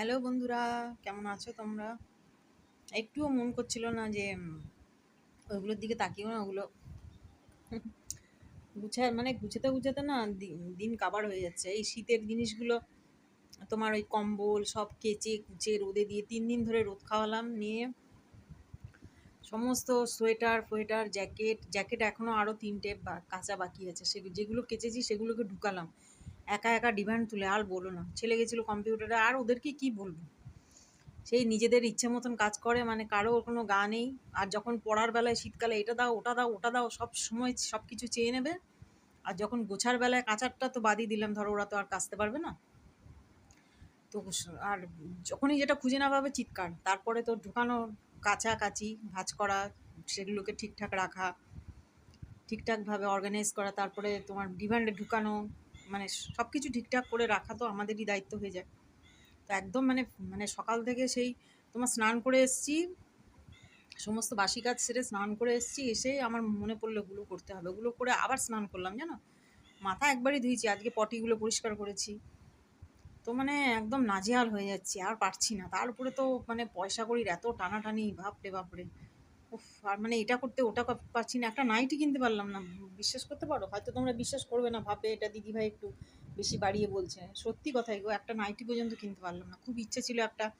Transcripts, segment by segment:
Hello বন্ধুরা, কেমন আছো তোমরা? একটুও মন করছিল না যে ওইগুলোর দিকে তাকিও না, ওগুলো গুছায় মানে গুছাতে গুছাতে না দিন কাবার হয়ে যাচ্ছে। এই শীতের জিনিসগুলো, তোমার ওই কম্বল, সব কেচে কুচে রোদে দিয়ে তিন দিন ধরে রোদ খাওয়ালাম, নিয়ে সমস্ত সোয়েটার ফোয়েটার, জ্যাকেট জ্যাকেট এখনও আরও তিনটে কাঁচা বাকি আছে। সেগুলো যেগুলো কেচেছি সেগুলোকে ঢুকালাম। একা একা ডিমান্ড তুলে, আর বলো না। ছেলে গেছিল কম্পিউটারে, আর ওদেরকে কি বলব? সেই নিজেদের ইচ্ছে মতন কাজ করে মানে কারও কোনো গা নেই। আর যখন পড়ার বেলায় শীতকালে, এটা দাও, ওটা দাও ওটা দাও সব সময় সব কিছু চেয়ে নেবে। আর যখন গোছার বেলায় কাঁচারটা তো বাদই দিলাম, ধরো ওরা তো আর কাচতে পারবে না। তো আর যখনই যেটা খুঁজে না পাবে, চিৎকার। তারপরে তো ঢুকানো কাচা কাচি ভাজ করা, সেগুলোকে ঠিকঠাক রাখা, ঠিকঠাকভাবে অর্গানাইজ করা, তারপরে তোমার ডিমান্ডে ঢুকানো মানে সব কিছু ঠিকঠাক করে রাখা তো আমাদেরই দায়িত্ব হয়ে যায়। তো একদম মানে মানে সকাল থেকে সেই তোমার স্নান করে এসেছি, সমস্ত বাসি কাজ সেরে স্নান করে এসেছি, এসে আমার মনে পড়ল ওগুলো করতে হবে ওগুলো করে আবার স্নান করলাম জানো? মাথা একবারই ধুয়েছি, আজকে পটিগুলো পরিষ্কার করেছি। তো মানে একদম নাজেহাল হয়ে যাচ্ছি, আর পারছি না। তার উপরে তো মানে পয়সা করির এত টানাটানি, বাপরে বাপরে। আর মানে এটা করতে ওটা পারছি না। একটা নাইটি কিনতে পারলাম না। বিশ্বাস করতে পারো? হয়তো তোমরা বিশ্বাস করবে না ভাবে এটা দিদিভাই একটু বেশি বাড়িয়ে বলছে। সত্যি কথাই গো, একটা নাইটি পর্যন্ত কিনতে পারলাম না। খুব ইচ্ছে ছিল একটা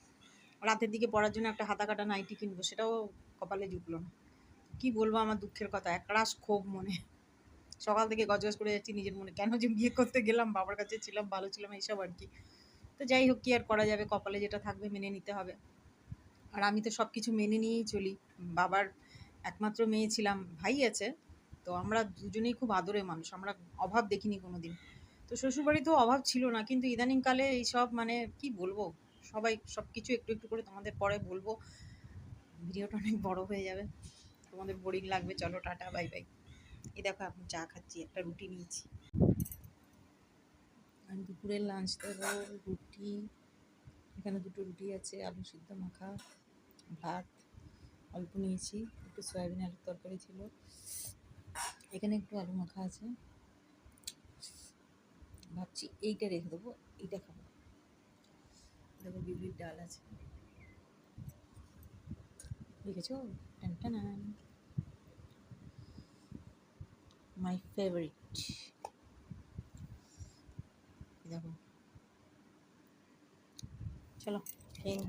রাতের দিকে পড়ার জন্য একটা হাতা কাটা নাইটি কিনবো, সেটাও কপালে জুটলো না। কি বলব আমার দুঃখের কথা, একরাশ ক্ষোভ মনে। সকাল থেকে গজগজ করে যাচ্ছি নিজের মনে। কেন যে বিয়ে করতে গেলাম, বাবার কাছে ছিলাম, ভালো ছিলাম, এইসব আর কি। তো যাই হোক, কি আর করা যাবে? কপালে যেটা থাকবে মেনে নিতে হবে। আর আমি তো সব কিছু মেনে নিয়েই চলি। বাবার একমাত্র মেয়ে ছিলাম, ভাই আছে। তো আমরা দুজনেই খুব আদরের মানুষ, আমরা অভাব দেখিনি কোনো দিন তো শ্বশুরবাড়িতেও অভাব ছিল না, কিন্তু ইদানিংকালে এইসব মানে কি বলব? সবাই সব কিছু একটু একটু করে তোমাদের পরে বলব। ভিডিওটা অনেক বড় হয়ে যাবে। তোমাদের বোরিং লাগবে। চলো, টাটা বাই বাই এই দেখো, এখন চা খাচ্ছি, একটা রুটি নিয়েছি। আর দুপুরের লাঞ্চ দেবো, রুটি। এখানে দুটো রুটি আছে, আলু সিদ্ধ মাখা, ভাত। অল্প নিয়েছি, একটু সয়াবিন, আলুর তরকারি ছিল। এখানে একটু আলু মাখা আছে। ভাবছি এইটা রেখে দেবো, এইটা খাব। দেখো বিউলির ডাল আছে। দেখেছ? টান মাই ফেভারিট দেখো। চলো, খেয়ে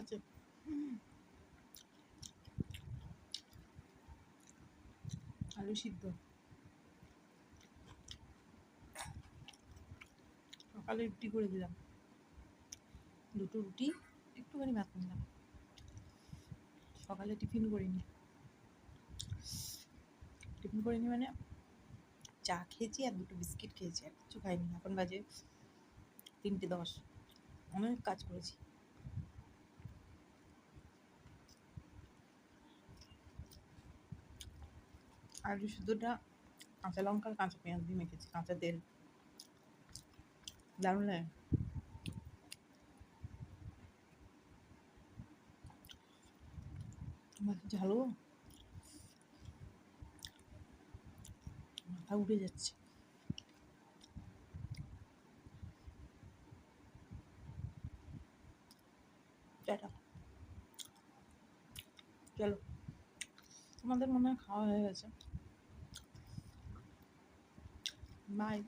আছে আলু সিদ্ধ। সকালে রুটি করে দিলাম। দুটো রুটি, একটুখানি ভাত নিলাম। সকালে টিফিন করিনি টিফিন করিনি মানে চা খেয়েছি আর দুটো বিস্কিট খেয়েছি আর কিছু খাইনি। এখন বাজে তিনটে দশ। অনেক কাজ করেছি। আলু শুধুটা কাঁচা লঙ্কা, কাঁচা পেঁয়াজ দিয়ে মেখেছি, কাঁচা তেল। দারুণ লাগে। মাথা উঠে যাচ্ছে। চলো। তোমাদের মনে হয় খাওয়া হয়ে গেছে? বাই